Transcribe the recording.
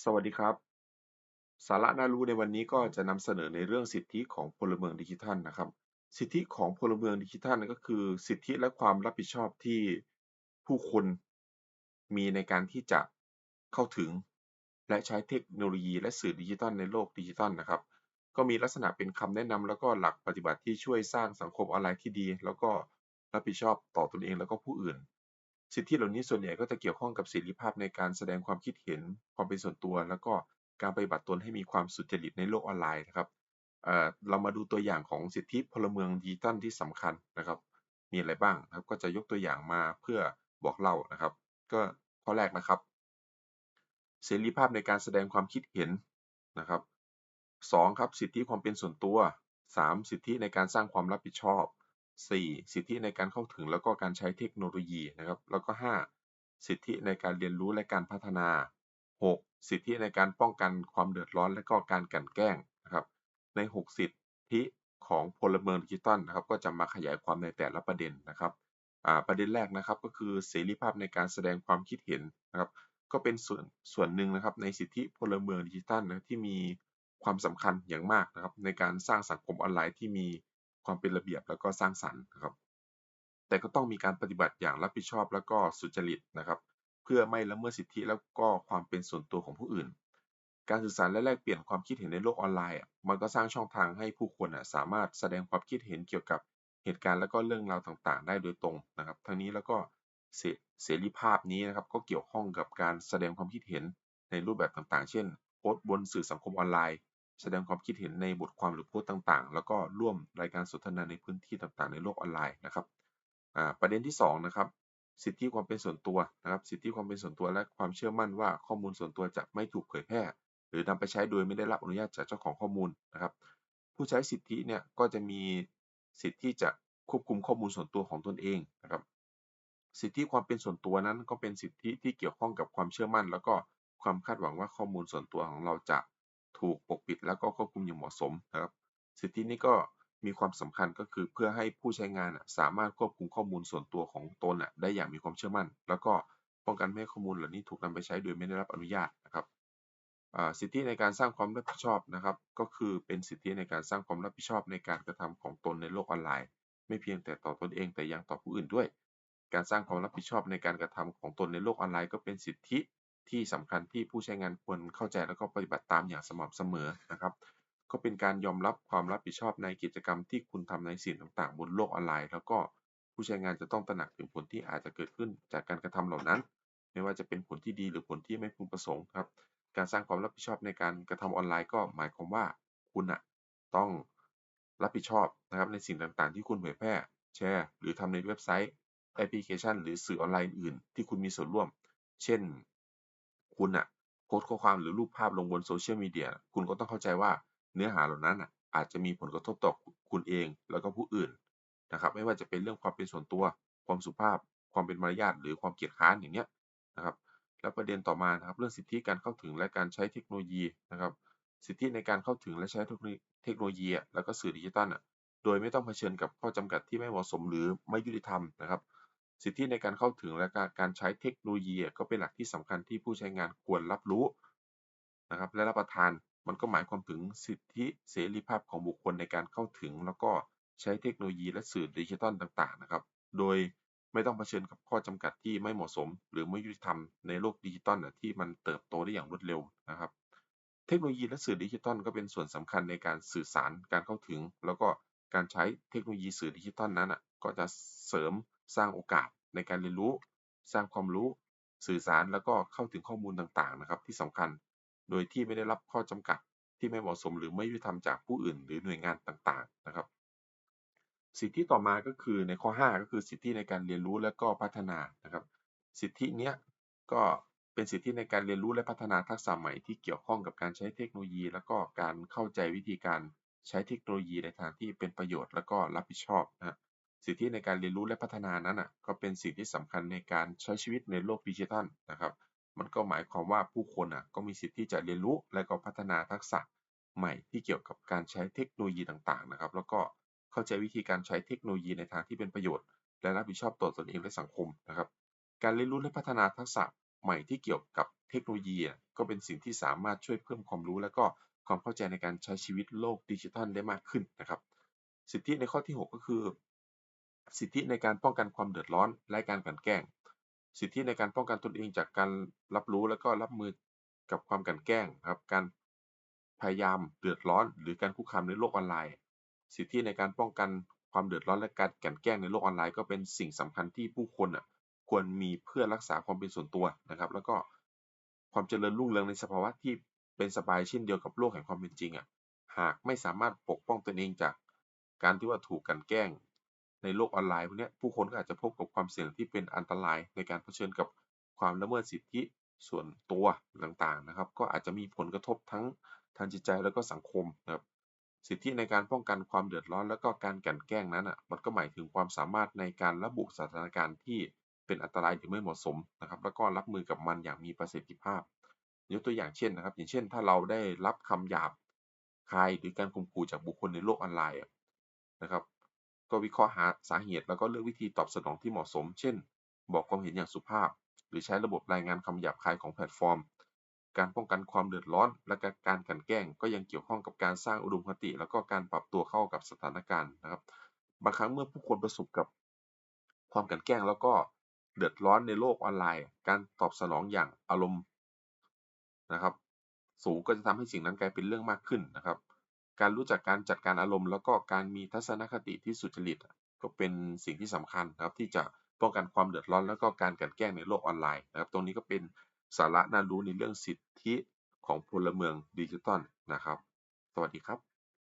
สวัสดีครับ สาระน่ารู้ในวันนี้ก็จะนำเสนอในเรื่องสิทธิของพลเมืองดิจิทัลนะครับ สิทธิของพลเมืองดิจิทัลก็คือ สิทธิและความรับผิดชอบที่ผู้คนมีในการที่จะเข้าถึง และใช้เทคโนโลยีและสื่อดิจิทัลในโลกดิจิทัลนะครับ ก็มีลักษณะเป็นคำแนะนำแล้วก็หลักปฏิบัติที่ช่วยสร้างสังคมออนไลน์ที่ดี แล้วก็รับผิดชอบต่อตนเองแล้วก็ผู้อื่น สิทธิเหล่านี้ส่วนใหญ่ก็จะเกี่ยวข้องกับเสรีภาพในการแสดงความคิดเห็น ความเป็นส่วนตัว แล้วก็การปฏิบัติตนให้มีความสุจริตในโลกออนไลน์นะครับเเรามาดูตัวอย่างของสิทธิพลเมืองดิจิทัลที่สำคัญนะครับ มีอะไรบ้างนะครับ ก็จะยกตัวอย่างมาเพื่อบอกเล่านะครับ ก็ข้อแรกนะครับ เสรีภาพในการแสดงความคิดเห็นนะครับสองครับ สิทธิความเป็นส่วนตัวสามสิทธิในการสร้างความรับผิดชอบ 4. สิทธิในการเข้าถึงแล้วก็การใช้เทคโนโลยีนะครับ แล้วก็ 5. สิทธิในการเรียนรู้และการพัฒนา 6. สิทธิในการป้องกันความเดือดร้อนและก็การกันแกล้งนะครับ ใน 6 สิทธิของพลเมืองดิจิทัลนะครับ ก็จะมาขยายความในแต่ละประเด็นนะครับประเด็นแรกนะครับก็คือเสรีภาพในการแสดงความคิดเห็นนะครับ ก็เป็นส่วนส่วนหนึ่งนะครับ ในสิทธิพลเมืองดิจิทัลนะที่มีความสำคัญอย่างมากนะครับ ในการสร้างสังคมออนไลน์ที่มี ความเป็นระเบียบแล้วก็สร้างสรรค์นะครับ แต่ก็ต้องมีการปฏิบัติอย่างรับผิดชอบแล้วก็สุจริตนะครับ เพื่อไม่ละเมิดสิทธิแล้วก็ความเป็นส่วนตัวของผู้อื่น การสื่อสารและแลกเปลี่ยนความคิดเห็นในโลกออนไลน์มันก็สร้างช่องทางให้ผู้คนสามารถแสดงความคิดเห็นเกี่ยวกับเหตุการณ์และก็เรื่องราวต่างๆ ได้โดยตรงนะครับ ทั้งนี้แล้วก็เสรีภาพนี้นะครับก็เกี่ยวข้องกับการแสดงความคิดเห็นในรูปแบบต่างๆ เช่นโพสต์บนสื่อสังคมออนไลน์ แสดงความคิดเห็นในบทความหรือโพสต์ต่างๆ แล้วก็ร่วมรายการสนทนาในพื้นที่ต่างๆ ในโลกออนไลน์นะครับประเด็นที่2นะครับสิทธิความเป็นส่วนตัวนะครับ สิทธิความเป็นส่วนตัวและความเชื่อมั่นว่าข้อมูลส่วนตัวจะไม่ถูกเผยแพร่ หรือนำไปใช้โดยไม่ได้รับอนุญาตจากเจ้าของข้อมูลนะครับ ผู้ใช้สิทธิเนี่ยก็จะมีสิทธิที่จะควบคุมข้อมูลส่วนตัวของตนเองนะครับ สิทธิความเป็นส่วนตัวนั้นก็เป็นสิทธิที่เกี่ยวข้องกับความเชื่อมั่น แล้วก็ความคาดหวังว่าข้อมูลส่วนตัวของเราจะ ถูกปกปิดแล้วก็ควบคุมอย่างเหมาะสมนะครับ สิทธินี้ก็มีความสำคัญก็คือเพื่อให้ผู้ใช้งานสามารถควบคุมข้อมูลส่วนตัวของตนได้อย่างมีความเชื่อมั่น แล้วก็ป้องกันไม่ให้ข้อมูลเหล่านี้ถูกนำไปใช้โดยไม่ได้รับอนุญาตนะครับสิทธิในการสร้างความรับผิดชอบนะครับ ก็คือเป็นสิทธิในการสร้างความรับผิดชอบในการกระทำของตนในโลกออนไลน์ ไม่เพียงแต่ต่อตนเองแต่ยังต่อผู้อื่นด้วย การสร้างความรับผิดชอบในการกระทำของตนในโลกออนไลน์ ก็เป็นสิทธิ ที่สำคัญที่ผู้ใช้งานควรเข้าใจแล้วก็ปฏิบัติตามอย่างสม่ำเสมอนะครับ ก็เป็นการยอมรับความรับผิดชอบในกิจกรรมที่คุณทำในสิ่งต่างๆ บนโลกออนไลน์ แล้วก็ผู้ใช้งานจะต้องตระหนักถึงผลที่อาจจะเกิดขึ้นจากการกระทำเหล่านั้น ไม่ว่าจะเป็นผลที่ดีหรือผลที่ไม่พึงประสงค์ครับ การสร้างความรับผิดชอบในการกระทำออนไลน์ก็หมายความว่าคุณอะต้องรับผิดชอบนะครับในสิ่งต่างๆ ที่คุณเผยแพร่ แชร์ หรือทำในเว็บไซต์แอปพลิเคชัน หรือสื่อออนไลน์อื่นที่คุณมีส่วนร่วม เช่น คุณอะโพสต์ข้อความหรือรูปภาพลงบนโซเชียลมีเดียคุณก็ต้องเข้าใจว่าเนื้อหาเหล่านั้นอะอาจจะมีผลกระทบต่อคุณเองแล้วก็ผู้อื่นนะครับ ไม่ว่าจะเป็นเรื่องความเป็นส่วนตัว ความสุภาพ ความเป็นมารยาทหรือความเกียจค้านอย่างเนี้ยนะครับ แล้วประเด็นต่อมานะครับ เรื่องสิทธิการเข้าถึงและการใช้เทคโนโลยีนะครับ สิทธิในการเข้าถึงและใช้เทคโนโลยีแล้วก็สื่อดิจิทัลอะโดยไม่ต้องเผชิญกับข้อจำกัดที่ไม่เหมาะสมหรือไม่ยุติธรรมนะครับ สิทธิในการเข้าถึงและการใช้เทคโนโลยีก็เป็นหลักที่สำคัญที่ผู้ใช้งานควรรับรู้นะครับและรับประทานมันก็หมายความถึงสิทธิเสรีภาพของบุคคลในการเข้าถึง แล้วก็ใช้เทคโนโลยีและสื่อดิจิทัลต่างๆนะครับ โดยไม่ต้องเผชิญกับข้อจำกัดที่ไม่เหมาะสม หรือไม่ยุติธรรมในโลกดิจิทัลที่มันเติบโตได้อย่างรวดเร็วนะครับ เทคโนโลยีและสื่อดิจิทัลก็เป็นส่วนสำคัญในการสื่อสารการเข้าถึง แล้วก็การใช้เทคโนโลยีสื่อดิจิทัลนั้นอะก็จะเสริม สร้างโอกาสในการเรียนรู้ สร้างความรู้ สื่อสารแล้วก็เข้าถึงข้อมูลต่างๆนะครับ ที่สำคัญ โดยที่ไม่ได้รับข้อจำกัดที่ไม่เหมาะสมหรือไม่ยุติธรรมจากผู้อื่น หรือหน่วยงานต่างๆนะครับ สิทธิต่อมาก็คือในข้อ 5 ก็คือสิทธิในการเรียนรู้และก็พัฒนานะครับ สิทธิเนี้ยก็เป็นสิทธิในการเรียนรู้และพัฒนาทักษะใหม่ที่เกี่ยวข้องกับการใช้เทคโนโลยี แล้วก็การเข้าใจวิธีการใช้เทคโนโลยีในทางที่เป็นประโยชน์ แล้วก็รับผิดชอบนะ สิทธิในการเรียนรู้และพัฒนานั้นอะก็เป็นสิ่งที่สำคัญในการใช้ชีวิตในโลกดิจิทัลนะครับ มันก็หมายความว่าผู้คนอะก็มีสิทธิที่จะเรียนรู้และก็พัฒนาทักษะใหม่ที่เกี่ยวกับการใช้เทคโนโลยีต่างๆนะครับ แล้วก็เข้าใจวิธีการใช้เทคโนโลยีในทางที่เป็นประโยชน์ และรับผิดชอบต่อตนเองและสังคมนะครับ การเรียนรู้และพัฒนาทักษะใหม่ที่เกี่ยวกับเทคโนโลยีก็เป็นสิ่งที่สามารถช่วยเพิ่มความรู้ และก็ความเข้าใจในการใช้ชีวิตโลกดิจิทัลได้มากขึ้นนะครับ สิทธิในข้อที่ 6 ก็คือ สิทธิในการป้องกันความเดือดร้อนและการกลั่นแกล้ง สิทธิในการป้องกันตนเองจากการรับรู้และก็รับมือกับความกลั่นแกล้งครับ การพยายามเดือดร้อน หรือการคุกคามในโลกออนไลน์ สิทธิในการป้องกันความเดือดร้อนและการกลั่นแกล้งในโลกออนไลน์ก็เป็นสิ่งสำคัญที่ผู้คนอะควรมีเพื่อรักษาความเป็นส่วนตัวนะครับ แล้วก็ความเจริญรุ่งเรืองในสภาวะที่เป็นสบายเช่นเดียวกับโลกแห่งความเป็นจริงอะหากไม่สามารถปกป้องตนเองจากการที่ว่าถูกกลั่นแกล้ง ในโลกออนไลน์พวกนี้ผู้คนก็อาจจะพบกับความเสี่ยงที่เป็นอันตรายในการเผชิญกับความละเมิดสิทธิส่วนตัวต่างๆนะครับ ก็อาจจะมีผลกระทบทั้งทางจิตใจแล้วก็สังคมนะครับสิทธิในการป้องกันความเดือดร้อน แล้วก็การกลั่นแกล้งนั้นอะมันก็หมายถึงความสามารถในการระบุสถานการณ์ที่เป็นอันตรายหรือไม่เหมาะสมนะครับ แล้วก็รับมือกับมันอย่างมีประสิทธิภาพยกตัวอย่างเช่นนะครับ อย่างเช่น ถ้าเราได้รับคำหยาบคายหรือการข่มขู่จากบุคคลในโลกออนไลน์นะครับ ก็วิเคราะห์หาสาเหตุแล้วก็เลือกวิธีตอบสนองที่เหมาะสม เช่น บอกความเห็นอย่างสุภาพ หรือใช้ระบบรายงานคำหยาบคายของแพลตฟอร์ม การป้องกันความเดือดร้อน และการกันแกล้ง ก็ยังเกี่ยวข้องกับการสร้างอุดมคติ แล้วก็การปรับตัวเข้ากับสถานการณ์นะครับ บางครั้งเมื่อผู้คนประสบกับความกันแกล้งแล้วก็เดือดร้อนในโลกออนไลน์ การตอบสนองอย่างอารมณ์นะครับ สูงก็จะทำให้สิ่งนั้นกลายเป็นเรื่องมากขึ้นนะครับ การรู้จักการจัดการอารมณ์ แล้วก็การมีทัศนคติที่สุจริต ก็เป็นสิ่งที่สำคัญนะครับที่จะป้องกันความเดือดร้อน แล้วก็การกันแกล้งในโลกออนไลน์นะครับ ตรงนี้ก็เป็นสาระน่ารู้ในเรื่องสิทธิของพลเมืองดิจิทัลนะครับ สวัสดีครับ